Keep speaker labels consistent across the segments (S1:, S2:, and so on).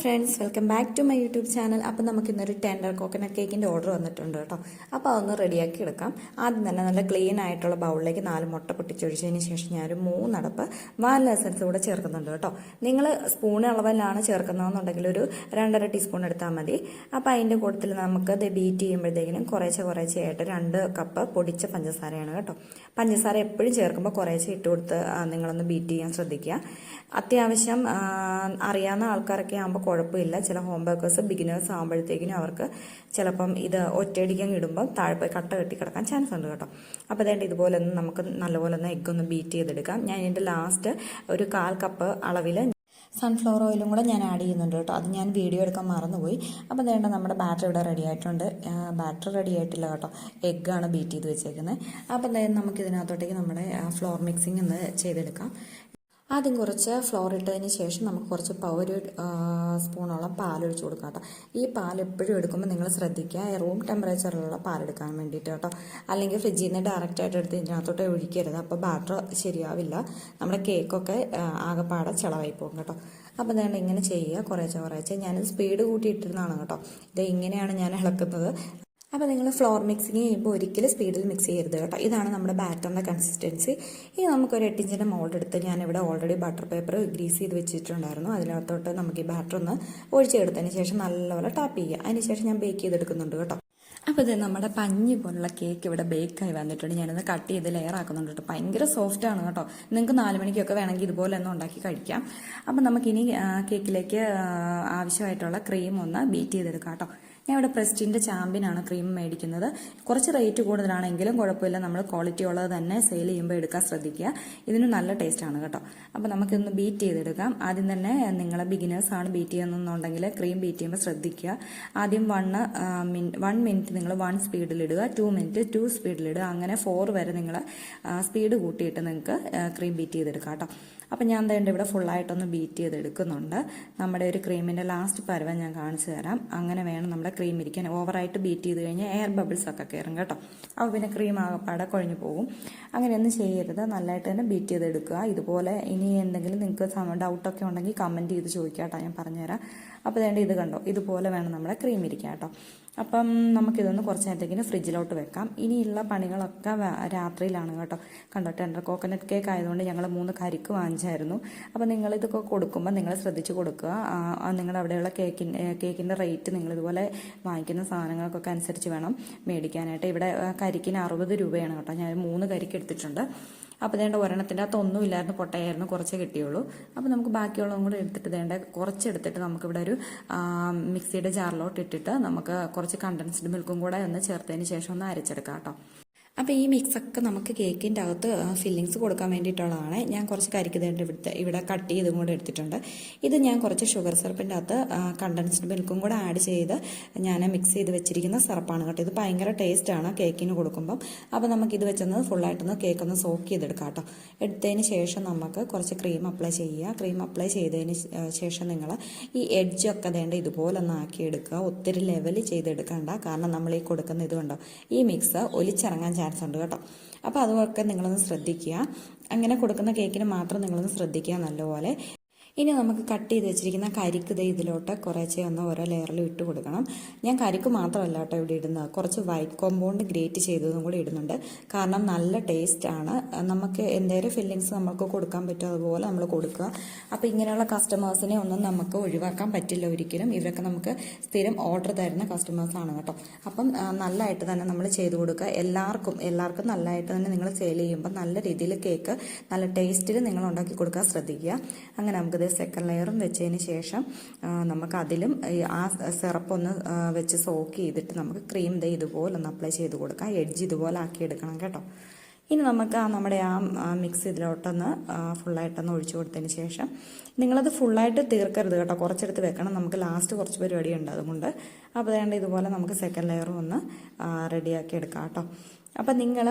S1: Friends welcome back to my YouTube channel അപ്പോൾ നമുക്ക് ഇന്നൊരു ടെൻഡർ കോക്കനട്ട് കേക്കിന്റെ ഓർഡർ വന്നിട്ടുണ്ട് കേട്ടോ. അപ്പോൾ അതൊന്ന് റെഡിയാക്കി എടുക്കാം. ആദ്യം തന്നെ നല്ല ക്ലീൻ ആയിട്ടുള്ള ബൗളിലേക്ക് നാല് മുട്ട പൊട്ടിച്ചൊഴിച്ചതിന് ശേഷം ഞാൻ ഒരു മൂന്നടപ്പ് വാനില എസൻസ് കൂടെ ചേർക്കുന്നുണ്ട് കേട്ടോ. നിങ്ങൾ സ്പൂൺ അളവിലാണ് ചേർക്കുന്നതെന്നുണ്ടെങ്കിൽ ഒരു രണ്ടര ടീസ്പൂൺ എടുത്താൽ മതി. അപ്പോൾ അതിന്റെ കൂട്ടത്തിൽ നമുക്ക് ഇത് ബീറ്റ് ചെയ്യുമ്പോഴത്തേക്കിനും കുറേശ്ശെ കുറേശ്ശെ ആയിട്ട് രണ്ട് കപ്പ് പൊടിച്ച പഞ്ചസാരയാണ് കേട്ടോ. പഞ്ചസാര എപ്പോഴും ചേർക്കുമ്പോൾ കുറേശ്ശെ ഇട്ട് കൊടുത്ത് നിങ്ങളൊന്ന് ബീറ്റ് ചെയ്യാൻ ശ്രദ്ധിക്കുക. അത്യാവശ്യം അറിയാവുന്ന ആൾക്കാരൊക്കെ ആകുമ്പോൾ കുഴപ്പമില്ല. ചില ഹോം വർക്കേഴ്സ് ബിഗിനേഴ്സ് ആകുമ്പോഴത്തേക്കിനും അവർക്ക് ചിലപ്പം ഇത് ഒറ്റയടിക്കാൻ ഇടുമ്പം താഴെ പോയി കട്ട കെട്ടി കിടക്കാൻ ചാൻസ് ഉണ്ട് കേട്ടോ. അപ്പോൾ അതേണ്ട ഇതുപോലെ ഒന്ന് നമുക്ക് നല്ലപോലെ ഒന്ന് എഗ്ഗ് ഒന്ന് ബീറ്റ് ചെയ്തെടുക്കാം. ഞാൻ ഇതിന്റെ ലാസ്റ്റ് ഒരു കാൽ കപ്പ് അളവിൽ സൺഫ്ലവർ ഓയിലും കൂടെ ഞാൻ ആഡ് ചെയ്യുന്നുണ്ട് കേട്ടോ. അത് ഞാൻ വീഡിയോ എടുക്കാൻ മറന്നുപോയി. അപ്പോൾ വേണ്ട നമ്മുടെ ബാറ്റർ ഇവിടെ റെഡി ആയിട്ടുണ്ട്. ബാറ്റർ റെഡി ആയിട്ടില്ല കേട്ടോ. എഗ്ഗാണ് ബീറ്റ് ചെയ്ത് വെച്ചേക്കുന്നത് അപ്പോൾ എന്തായാലും നമുക്ക് ഇതിനകത്തോട്ടേക്ക് നമ്മുടെ ഫ്ലോർ മിക്സിംഗ് ഒന്ന് ചെയ്തെടുക്കാം. ആദ്യം കുറച്ച് ഫ്ലോർ ഇട്ടതിന് ശേഷം നമുക്ക് കുറച്ച് പവർ സ്പൂണോളം പാലൊഴിച്ച് കൊടുക്കാം കേട്ടോ. ഈ പാൽ എപ്പോഴും എടുക്കുമ്പോൾ നിങ്ങൾ ശ്രദ്ധിക്കുക. റൂം ടെമ്പറേച്ചറിലുള്ള പാലെടുക്കാൻ വേണ്ടിയിട്ട് കേട്ടോ. അല്ലെങ്കിൽ ഫ്രിഡ്ജിൽ നിന്ന് ഡയറക്റ്റായിട്ട് എടുത്ത് ഇതിനകത്തോട്ട് ഒഴിക്കരുത്. അപ്പോൾ ബാറ്റർ ശരിയാവില്ല. നമ്മുടെ കേക്കൊക്കെ ആകെപ്പാടെ ചിളവായി പോകും കേട്ടോ. അപ്പോൾ ഞാൻ ഇങ്ങനെ ചെയ്യുക. കുറേശ്ശെ കുറേശ്ശെ. ഞാനിത് സ്പീഡ് കൂട്ടി കൂട്ടിയിട്ടിരുന്നതാണ് കേട്ടോ. ഇത് ഇങ്ങനെയാണ് ഞാൻ ഇളക്കുന്നത്. അപ്പോൾ നിങ്ങൾ ഫ്ലോർ മിക്സിങ് ചെയ്യുമ്പോൾ ഒരിക്കലും സ്പീഡിൽ മിക്സ് ചെയ്യരുത് കേട്ടോ. ഇതാണ് നമ്മുടെ ബാറ്ററിന്റെ കൺസിസ്റ്റൻസി ഇനി നമുക്കൊരു എട്ടിഞ്ചിന്റെ മോൾഡ് എടുത്ത് ഞാനിവിടെ ഓൾറെഡി ബട്ടർ പേപ്പർ ഗ്രീസ് ചെയ്ത് വെച്ചിട്ടുണ്ടായിരുന്നു. അതിനകത്തോട്ട് നമുക്ക് ഈ ബാറ്റർ ഒന്ന് ഒഴിച്ചെടുത്തതിന് ശേഷം നല്ലപോലെ ടാപ്പ് ചെയ്യുക. അതിന് ശേഷം ഞാൻ ബേക്ക് ചെയ്തെടുക്കുന്നുണ്ട് കേട്ടോ. അപ്പോൾ ഇത് നമ്മുടെ പഞ്ഞി പോലുള്ള കേക്ക് ഇവിടെ ബേക്കായി വന്നിട്ടുണ്ട്. ഞാനൊന്ന് കട്ട് ചെയ്ത് ലെയർ ആക്കുന്നുണ്ട് കേട്ടോ. ഭയങ്കര സോഫ്റ്റ് ആണ് കേട്ടോ. നിങ്ങൾക്ക് നാല് മണിക്കൊക്കെ വേണമെങ്കിൽ ഇതുപോലെ ഒന്ന് ഉണ്ടാക്കി കഴിക്കാം. അപ്പം നമുക്കിനി കേക്കിലേക്ക് ആവശ്യമായിട്ടുള്ള ക്രീം ഒന്ന് ബീറ്റ് ചെയ്തെടുക്കാം കേട്ടോ. ഞാൻ ഇവിടെ പ്രസ്റ്റിന്റെ ചാമ്പ്യനാണ് ക്രീം മേടിക്കുന്നത്. കുറച്ച് റേറ്റ് കൂടുതലാണെങ്കിലും കുഴപ്പമില്ല. നമ്മൾ ക്വാളിറ്റി ഉള്ളത് തന്നെ സെയിൽ ചെയ്യുമ്പോൾ എടുക്കാൻ ശ്രദ്ധിക്കുക. ഇതിന് നല്ല ടേസ്റ്റാണ് കേട്ടോ. അപ്പോൾ നമുക്കിതൊന്ന് ബീറ്റ് ചെയ്തെടുക്കാം. ആദ്യം തന്നെ നിങ്ങൾ ബിഗിനേഴ്സാണ് ബീറ്റ് ചെയ്യുന്നതെന്നുണ്ടെങ്കിൽ ക്രീം ബീറ്റ് ചെയ്യുമ്പോൾ ശ്രദ്ധിക്കുക. ആദ്യം വൺ വൺ മിനിറ്റ് നിങ്ങൾ വൺ സ്പീഡിലിടുക ടു മിനിറ്റ് ടു സ്പീഡിലിടുക അങ്ങനെ ഫോർ വരെ നിങ്ങൾ സ്പീഡ് കൂട്ടിയിട്ട് നിങ്ങൾക്ക് ക്രീം ബീറ്റ് ചെയ്തെടുക്കാം കേട്ടോ. അപ്പം ഞാൻ എന്താ ഇവിടെ ഫുള്ളായിട്ടൊന്ന് ബീറ്റ് ചെയ്ത് ചെയ്തെടുക്കുന്നുണ്ട് നമ്മുടെ ഒരു ക്രീമിന്റെ ലാസ്റ്റ് പരുവം ഞാൻ കാണിച്ചു തരാം. അങ്ങനെ വേണം നമ്മുടെ ക്രീം ഇരിക്കാൻ. ഓവറായിട്ട് ബീറ്റ് ചെയ്ത് കഴിഞ്ഞാൽ എയർ ബബിൾസ് ഒക്കെ കയറും കേട്ടോ. അപ്പോൾ പിന്നെ ക്രീം ആകപ്പാടെ കുഴഞ്ഞു പോകും. അങ്ങനെയൊന്നും ചെയ്യരുത്. നല്ലതായിട്ട് തന്നെ ബീറ്റ് ചെയ്ത് എടുക്കുക. ഇതുപോലെ ഇനി എന്തെങ്കിലും നിങ്ങൾക്ക് ഡൗട്ടൊക്കെ ഉണ്ടെങ്കിൽ കമന്റ് ചെയ്ത് ചോദിക്കാം കേട്ടോ ഞാൻ പറഞ്ഞുതരാം. അപ്പോൾ വേണ്ട ഇത് കണ്ടോ ഇതുപോലെ വേണം നമ്മുടെ ക്രീം ഇരിക്കാം കേട്ടോ. അപ്പം നമുക്കിതൊന്ന് കുറച്ച് നേരത്തേക്കിന് ഫ്രിഡ്ജിലോട്ട് വെക്കാം. ഇനിയുള്ള പണികളൊക്കെ രാത്രിയിലാണ് കേട്ടോ. കണ്ടോ ടെൻഡർ കോക്കനട്ട് കേക്ക് ആയതുകൊണ്ട് ഞങ്ങൾ മൂന്ന് കരിക്ക് വാങ്ങിച്ചായിരുന്നു. അപ്പോൾ നിങ്ങളിതൊക്കെ കൊടുക്കുമ്പോൾ നിങ്ങൾ ശ്രദ്ധിച്ച് കൊടുക്കുക. നിങ്ങളുടെ അവിടെയുള്ള കേക്കിന്റെ കേക്കിന്റെ റേറ്റ് നിങ്ങൾ ഇതുപോലെ വാങ്ങിക്കുന്ന സാധനങ്ങൾക്കൊക്കെ അനുസരിച്ച് വേണം മേടിക്കാനായിട്ട്. ഇവിടെ കരിക്കിന് അറുപത് രൂപയാണ് കേട്ടോ. ഞാൻ മൂന്ന് കരിക്ക് എടുത്തിട്ടുണ്ട്. അപ്പോൾ വേണ്ട ഒരെണ്ണത്തിന്റെ അകത്ത് ഒന്നും ഇല്ലായിരുന്നു പൊട്ടയായിരുന്നു കുറച്ചേ കിട്ടിയുള്ളൂ. അപ്പോൾ നമുക്ക് ബാക്കിയുള്ളതും കൂടെ എടുത്തിട്ട് വേണ്ട കുറച്ച് എടുത്തിട്ട് നമുക്കിവിടെ ഒരു മിക്സിയുടെ ജാറിലോട്ട് ഇട്ടിട്ട് നമുക്ക് കുറച്ച് കണ്ടൻസ്ഡ് മിൽക്കും കൂടെ ഒന്ന് ചേർത്തതിന് ശേഷം ഒന്ന് അരച്ചെടുക്കാം കേട്ടോ. അപ്പോൾ ഈ മിക്സൊക്കെ നമുക്ക് കേക്കിന്റെ അകത്ത് ഫില്ലിങ്സ് കൊടുക്കാൻ വേണ്ടിയിട്ടുള്ളതാണ്. ഞാൻ കുറച്ച് കരിക്കുതേണ്ട ഇവിടുത്തെ ഇവിടെ കട്ട് ചെയ്തും കൂടെ എടുത്തിട്ടുണ്ട്. ഇത് ഞാൻ കുറച്ച് ഷുഗർ സിറപ്പിന്റെ അകത്ത് കണ്ടൻസ്ഡ് മിൽക്കും കൂടെ ആഡ് ചെയ്ത് ഞാൻ മിക്സ് ചെയ്ത് വെച്ചിരിക്കുന്ന സിറപ്പാണ് കേട്ടോ. ഇത് ഭയങ്കര ടേസ്റ്റാണ് കേക്കിന് കൊടുക്കുമ്പം. അപ്പോൾ നമുക്ക് ഇത് വെച്ചൊന്ന് ഫുള്ളായിട്ടൊന്ന് കേക്ക് ഒന്ന് സോക്ക് ചെയ്തെടുക്കാം കേട്ടോ. എടുത്തതിന് ശേഷം നമുക്ക് കുറച്ച് ക്രീം അപ്ലൈ ചെയ്യുക. ക്രീം അപ്ലൈ ചെയ്തതിന് ശേഷം നിങ്ങൾ ഈ എഡ്ജൊക്കെ വേണ്ട ഇതുപോലെ ഒന്ന് ആക്കിയെടുക്കുക. ഒത്തിരി ലെവൽ ചെയ്തെടുക്കണ്ട. കാരണം നമ്മൾ ഈ കൊടുക്കുന്ന ഇതുകൊണ്ടോ ഈ മിക്സ് ഒലിച്ചിറങ്ങാൻ ചാൻസ് ഉണ്ട് കേട്ടോ. അപ്പോൾ അതൊക്കെ നിങ്ങളൊന്ന് ശ്രദ്ധിക്കുക. അങ്ങനെ കൊടുക്കുന്ന കേക്കിന് മാത്രം നിങ്ങളൊന്ന് ശ്രദ്ധിക്കുക നല്ലപോലെ. ഇനി നമുക്ക് കട്ട് ചെയ്ത് വെച്ചിരിക്കുന്ന കരിക്ക് ദേ ഇതിലോട്ട് കുറേശ്ശെ ഒന്ന് ഓരോ ലെയറിൽ ഇട്ട് കൊടുക്കണം. ഞാൻ കരിക്ക് മാത്രമല്ല കേട്ടോ ഇവിടെ ഇടുന്നത്. കുറച്ച് വൈറ്റ് കോമ്പൗണ്ട് ഗ്രേറ്റ് ചെയ്തതും കൂടി ഇടുന്നുണ്ട്. കാരണം നല്ല ടേസ്റ്റ് ആണ്. നമുക്ക് എന്തേലും ഫില്ലിങ്സ് നമുക്ക് കൊടുക്കാൻ പറ്റുമോ അതുപോലെ നമ്മൾ കൊടുക്കുക. അപ്പോൾ ഇങ്ങനെയുള്ള കസ്റ്റമേഴ്സിനെ ഒന്നും നമുക്ക് ഒഴിവാക്കാൻ പറ്റില്ല ഒരിക്കലും. ഇവരൊക്കെ നമുക്ക് സ്ഥിരം ഓർഡർ തരുന്ന കസ്റ്റമേഴ്സാണ് കേട്ടോ. അപ്പം നല്ലതായിട്ട് തന്നെ നമ്മൾ ചെയ്തു കൊടുക്കുക. എല്ലാവർക്കും എല്ലാവർക്കും നല്ലതായിട്ട് തന്നെ നിങ്ങൾ സെയിൽ ചെയ്യുമ്പോൾ നല്ല രീതിയിൽ കേക്ക് നല്ല ടേസ്റ്റിൽ നിങ്ങൾ ഉണ്ടാക്കി കൊടുക്കാൻ ശ്രദ്ധിക്കുക. അങ്ങനെ നമുക്കിത് സെക്കൻഡ് ലെയറും വെച്ചതിന് ശേഷം നമുക്ക് അതിലും ആ സിറപ്പ് ഒന്ന് വെച്ച് സോക്ക് ചെയ്തിട്ട് നമുക്ക് ക്രീം ദേ ഇതുപോലെ ഒന്ന് അപ്ലൈ ചെയ്ത് കൊടുക്കാം. എഡ്ജ് ഇതുപോലെ ആക്കി എടുക്കണം കേട്ടോ. ഇനി നമുക്ക് ആ നമ്മുടെ ആ മിക്സ് ഇതിലോട്ടൊന്ന് ഫുള്ളായിട്ടൊന്ന് ഒഴിച്ചു കൊടുത്തതിന് ശേഷം നിങ്ങളത് ഫുള്ളായിട്ട് തീർക്കരുത് കേട്ടോ. കുറച്ചെടുത്ത് വെക്കണം. നമുക്ക് ലാസ്റ്റ് കുറച്ച് പരിപാടി ഉണ്ട് അതുകൊണ്ട്. അപ്പോൾ വേണ്ട ഇതുപോലെ നമുക്ക് സെക്കൻഡ് ലെയറും ഒന്ന് റെഡിയാക്കി എടുക്കാം കേട്ടോ. അപ്പം നിങ്ങൾ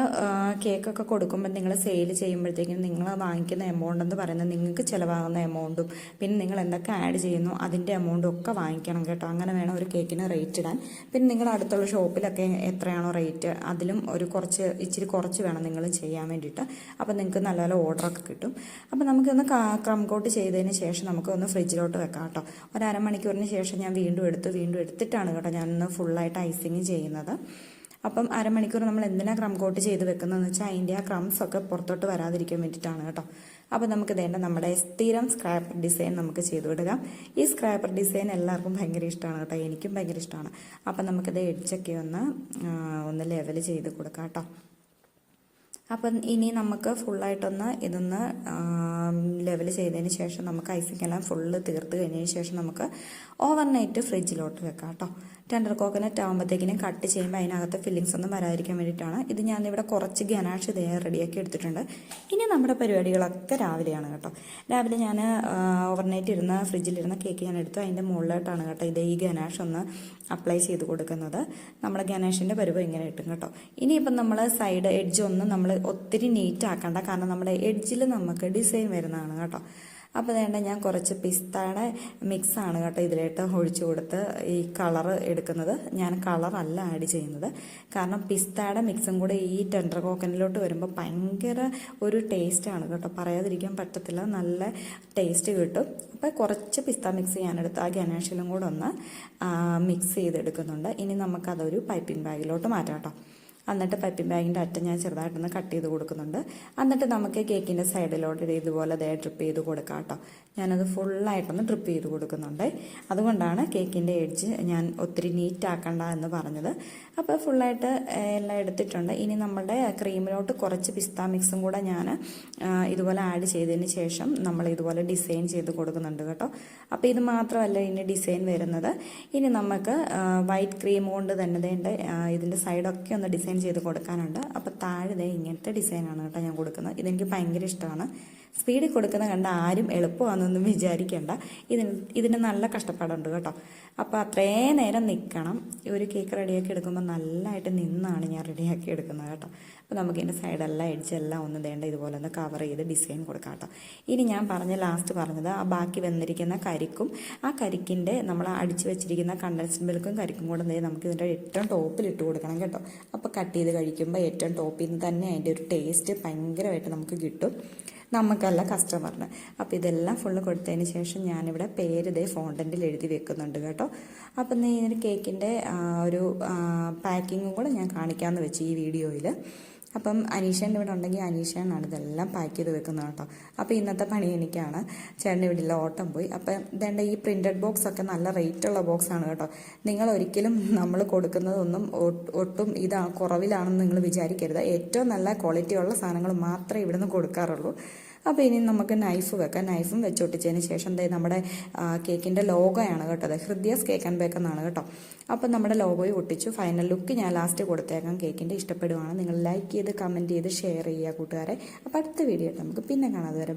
S1: കേക്കൊക്കെ കൊടുക്കുമ്പോൾ നിങ്ങൾ സെയിൽ ചെയ്യുമ്പോഴത്തേക്കും നിങ്ങൾ വാങ്ങിക്കുന്ന എമൗണ്ട് എന്ന് പറയുന്നത് നിങ്ങൾക്ക് ചിലവാകുന്ന എമൗണ്ടും പിന്നെ നിങ്ങൾ എന്തൊക്കെ ആഡ് ചെയ്യുന്നു അതിന്റെ എമൗണ്ടും ഒക്കെ വാങ്ങിക്കണം കേട്ടോ. അങ്ങനെ വേണം ഒരു കേക്കിന് റേറ്റ് ഇടാൻ. പിന്നെ നിങ്ങൾ അടുത്തുള്ള ഷോപ്പിലൊക്കെ എത്രയാണോ റേറ്റ് അതിലും ഒരു കുറച്ച് ഇച്ചിരി കുറച്ച് വേണം നിങ്ങൾ ചെയ്യാൻ വേണ്ടിയിട്ട്. അപ്പം നിങ്ങൾക്ക് നല്ല നല്ല ഓർഡറൊക്കെ കിട്ടും. അപ്പം നമുക്കൊന്ന് ക്രംകോട്ട് ചെയ്തതിന് ശേഷം നമുക്ക് ഒന്ന് ഫ്രിഡ്ജിലോട്ട് വെക്കാം കേട്ടോ. ഒരു അരമണിക്കൂറിന് ശേഷം ഞാൻ വീണ്ടും എടുത്ത് വീണ്ടും എടുത്തിട്ടാണ് കേട്ടോ ഞാനൊന്ന് ഫുള്ളായിട്ട് ഐസിങ് ചെയ്യുന്നത്. അപ്പം അരമണിക്കൂർ നമ്മൾ എന്തിനാ ക്രം കോട്ട് ചെയ്ത് വെക്കുന്നതെന്ന് വെച്ചാൽ അതിന്റെ ആ ക്രംസ് ഒക്കെ പുറത്തോട്ട് വരാതിരിക്കാൻ വേണ്ടിയിട്ടാണ് കേട്ടോ. അപ്പോൾ നമുക്ക് വേണ്ട നമ്മുടെ സ്ഥിരം സ്ക്രാപ്പർ ഡിസൈൻ നമുക്ക് ചെയ്തു വിടുക. ഈ സ്ക്രാപ്പർ ഡിസൈൻ എല്ലാവർക്കും ഭയങ്കര ഇഷ്ടമാണ് കേട്ടോ. എനിക്കും ഭയങ്കര ഇഷ്ടമാണ്. അപ്പം നമുക്കിത് എഡ്ജൊക്കെ ഒന്ന് ഒന്ന് ലെവൽ ചെയ്ത് കൊടുക്കാം കേട്ടോ. അപ്പം ഇനി നമുക്ക് ഫുള്ളായിട്ടൊന്ന് ഇതൊന്ന് ലെവൽ ചെയ്തതിന് ശേഷം നമുക്ക് ഐസിങ് എല്ലാം ഫുള്ള് തീർത്ത് കഴിഞ്ഞതിന് ശേഷം നമുക്ക് ഓവർനൈറ്റ് ഫ്രിഡ്ജിലോട്ട് വെക്കാം കേട്ടോ. ടെൻഡർ കോക്കനറ്റ് ആകുമ്പോഴത്തേക്കിനും കട്ട് ചെയ്യുമ്പോൾ അതിനകത്ത് ഫില്ലിങ്സ് ഒന്നും വരാതിരിക്കാൻ വേണ്ടിയിട്ടാണ്. ഇത് ഞാനിവിടെ കുറച്ച് ഗനാഷ് ഇതേ റെഡിയാക്കി എടുത്തിട്ടുണ്ട്. ഇനി നമ്മുടെ പരിപാടികളൊക്കെ രാവിലെയാണ് കേട്ടോ. രാവിലെ ഞാൻ ഓവർനൈറ്റ് ഇരുന്ന ഫ്രിഡ്ജിലിരുന്ന കേക്ക് ഞാൻ എടുത്തു അതിന്റെ മുകളിലോട്ടാണ് കേട്ടോ ഇതേ ഈ ഗനാഷ് ഒന്ന് അപ്ലൈ ചെയ്ത് കൊടുക്കുന്നത്. നമ്മുടെ ഗനാഷിന്റെ പരുവം ഇങ്ങനെ കിട്ടും കേട്ടോ. ഇനിയിപ്പം നമ്മൾ സൈഡ് എഡ്ജ് ഒന്ന് നമ്മൾ ഒത്തിരി നീറ്റ് ആക്കണ്ട. കാരണം നമ്മുടെ എഡ്ജിൽ നമുക്ക് ഡിസൈൻ വരുന്നതാണ് കേട്ടോ. അപ്പോൾ വേണ്ട ഞാൻ കുറച്ച് പിസ്തയുടെ മിക്സാണ് കേട്ടോ ഇതിലേട്ട് ഒഴിച്ചു കൊടുത്ത് ഈ കളറ് എടുക്കുന്നത്. ഞാൻ കളറല്ല ആഡ് ചെയ്യുന്നത്. കാരണം പിസ്തയുടെ മിക്സും കൂടെ ഈ ടെൻഡർ കോക്കനിലോട്ട് വരുമ്പോൾ ഭയങ്കര ഒരു ടേസ്റ്റാണ് കേട്ടോ. പറയാതിരിക്കാൻ പറ്റത്തില്ല. നല്ല ടേസ്റ്റ് കിട്ടും. അപ്പോൾ കുറച്ച് പിസ്ത മിക്സ് ഞാനെടുത്ത് ആ ഗനാഷിലും കൂടെ ഒന്ന് മിക്സ് ചെയ്തെടുക്കുന്നുണ്ട്. ഇനി നമുക്കതൊരു പൈപ്പിംഗ് ബാഗിലോട്ട് മാറ്റാം കേട്ടോ. എന്നിട്ട് പൈപ്പിംഗ് ബാഗിന്റെ അറ്റം ഞാൻ ചെറുതായിട്ടൊന്ന് കട്ട് ചെയ്ത് കൊടുക്കുന്നുണ്ട്. എന്നിട്ട് നമുക്ക് കേക്കിന്റെ സൈഡിലോട്ട് ഇതുപോലെ ദേ ഡ്രിപ്പ് ചെയ്ത് കൊടുക്കാം കേട്ടോ. ഞാനത് ഫുള്ളായിട്ടൊന്ന് ഡ്രിപ്പ് ചെയ്ത് കൊടുക്കുന്നുണ്ട്. അതുകൊണ്ടാണ് കേക്കിന്റെ എഡ്ജ് ഞാൻ ഒത്തിരി നീറ്റാക്കണ്ട എന്ന് പറഞ്ഞത്. അപ്പോൾ ഫുള്ളായിട്ട് എല്ലാം എടുത്തിട്ടുണ്ട്. ഇനി നമ്മുടെ ക്രീമിലോട്ട് കുറച്ച് പിസ്ത മിക്സും കൂടെ ഞാൻ ഇതുപോലെ ആഡ് ചെയ്തതിന് ശേഷം നമ്മൾ ഇതുപോലെ ഡിസൈൻ ചെയ്ത് കൊടുക്കുന്നുണ്ട് കേട്ടോ. അപ്പോൾ ഇത് മാത്രമല്ല ഇനി ഡിസൈൻ വരുന്നത്. ഇനി നമുക്ക് വൈറ്റ് ക്രീം കൊണ്ട് തന്നെ ഇതിന്റെ സൈഡൊക്കെ ഒന്ന് ഡിസൈൻ ചെയ്ത് കൊടുക്കാനുണ്ട്. അപ്പോൾ താഴെ ദേ ഇങ്ങനത്തെ ഡിസൈനാണ് കേട്ടോ ഞാൻ കൊടുക്കുന്നത്. ഇതെനിക്ക് ഭയങ്കര ഇഷ്ടമാണ്. സ്പീഡിൽ കൊടുക്കുന്ന കണ്ട ആരും എളുപ്പമാണെന്നൊന്നും വിചാരിക്കേണ്ട. ഇതിന് ഇതിന് നല്ല കഷ്ടപ്പാടുണ്ട് കേട്ടോ. അപ്പോൾ അത്രേ നേരം നിൽക്കണം ഒരു കേക്ക് റെഡിയാക്കി എടുക്കുമ്പോൾ നല്ലതായിട്ട് നിന്നാണ് ഞാൻ റെഡിയാക്കി എടുക്കുന്നത് കേട്ടോ. അപ്പോൾ നമുക്ക് ഇതിന്റെ സൈഡെല്ലാം എഡ്ജെല്ലാം ഒന്ന് വേണ്ട ഇതുപോലെ ഒന്ന് കവർ ചെയ്ത് ഡിസൈൻ കൊടുക്കാം കേട്ടോ. ഇനി ഞാൻ പറഞ്ഞ ലാസ്റ്റ് പറഞ്ഞത് ആ ബാക്കി വന്നിരിക്കുന്ന കരിക്കും ആ കരിക്കിന്റെ നമ്മൾ അടിച്ചു വെച്ചിരിക്കുന്ന കണ്ടൻസ്ഡ് മിൽക്കും കരിക്കും കൂടെ ദേ നമുക്ക് ഇതിന്റെ ഏറ്റവും ടോപ്പിൽ ഇട്ട് കൊടുക്കണം കേട്ടോ. അപ്പോൾ കട്ട് ചെയ്ത് കഴിക്കുമ്പോൾ ഏറ്റവും ടോപ്പിൽ നിന്ന് തന്നെ അതിന്റെ ഒരു ടേസ്റ്റ് ഭയങ്കരമായിട്ട് നമുക്ക് കിട്ടും. നമുക്കല്ല കസ്റ്റമറിന് അപ്പോൾ ഇതെല്ലാം ഫുള്ള് കൊടുത്തതിന് ശേഷം ഞാനിവിടെ പേര് ഇതേ ഫോണ്ടന്റിൽ എഴുതി വെക്കുന്നുണ്ട് കേട്ടോ. അപ്പം ഇതിന് കേക്കിന്റെ ഒരു പാക്കിങ്ങും കൂടെ ഞാൻ കാണിക്കാമെന്ന് വെച്ച് ഈ വീഡിയോയിൽ അപ്പം അനീഷേന്റെ ഇവിടെ ഉണ്ടെങ്കിൽ അനീഷേനാണ് ഇതെല്ലാം പാക്ക് ചെയ്ത് വെക്കുന്നത് കേട്ടോ. അപ്പോൾ ഇന്നത്തെ പണി എനിക്കാണ്. ചേട്ടന്റെ ഇവിടെ ഇല്ല ഓട്ടം പോയി. അപ്പം ഇതേണ്ട ഈ പ്രിന്റഡ് ബോക്സ് ഒക്കെ നല്ല റേറ്റുള്ള ആണ് കേട്ടോ. നിങ്ങൾ ഒരിക്കലും നമ്മൾ കൊടുക്കുന്നതൊന്നും ഒട്ടും ഇതാ കുറവിലാണെന്ന് നിങ്ങൾ വിചാരിക്കരുത്. ഏറ്റവും നല്ല ക്വാളിറ്റിയുള്ള സാധനങ്ങൾ മാത്രമേ ഇവിടുന്ന് കൊടുക്കാറുള്ളൂ. അപ്പോൾ ഇനി നമുക്ക് നൈഫ് വെക്കാം. നൈഫും വെച്ചൊട്ടിച്ചതിന് ശേഷം ദേ നമ്മുടെ കേക്കിന്റെ ലോഗോയാണ് കേട്ടോ അത്. ഹൃദയസ് കേക്ക് ആൻഡ് ബേക്ക് എന്നാണ് കേട്ടോ. അപ്പോൾ നമ്മുടെ ലോഗോയും ഒട്ടിച്ചു. ഫൈനൽ ലുക്ക് ഞാൻ ലാസ്റ്റ് കൊടുത്തേക്കാം. കേക്കിന്റെ ഇഷ്ടപ്പെടുവാണ്. നിങ്ങൾ ലൈക്ക് ചെയ്ത് കമന്റ് ചെയ്ത് ഷെയർ ചെയ്യുക കൂട്ടുകാരെ. അപ്പോൾ അടുത്ത വീഡിയോ നമുക്ക് പിന്നെ കാണാതെ വരെ